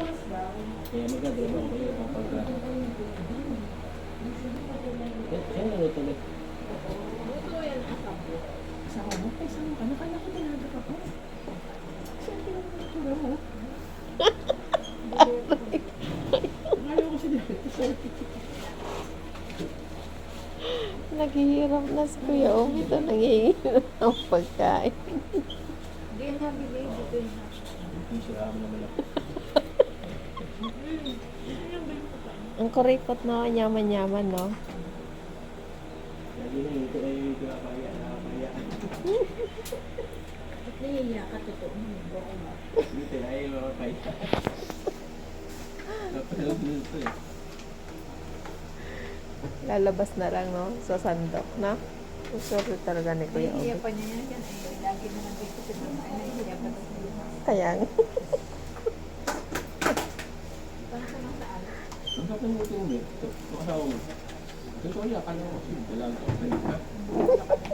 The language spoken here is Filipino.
Kaya magagawa ko yung kapag... Eh, Kaya ano tuloy? Asawa mo, kaysa mo ka. Nakala ko talaga ka po. Saan pinagpapura mo? Ayaw ko siya. Naghihirap na si Kuya Omi ito nangihingi na ng pagkain. Hindi yan nabili. Dito yun. Sira mo naman ako. Ang kuripot na yaman-yaman, no? Lagi na ito ay pinapaya, nakapaya. At nahihiya ka totoo. Ba? Dito ay mapapaya. Napanood na ito eh. Lalabas na lang, no? Sa sandok, no? Sorry talaga ni Kuya Nahihiya Omi. pa niya yan. yan. Ay, lagi na nandito si mama. Ay, nahihiya pa. Kaya nga. Parang sa mga saan. Ang kakalimutin mo, ito, ang asawa mo. Ito, sorry, akala ko kasi, wala ka.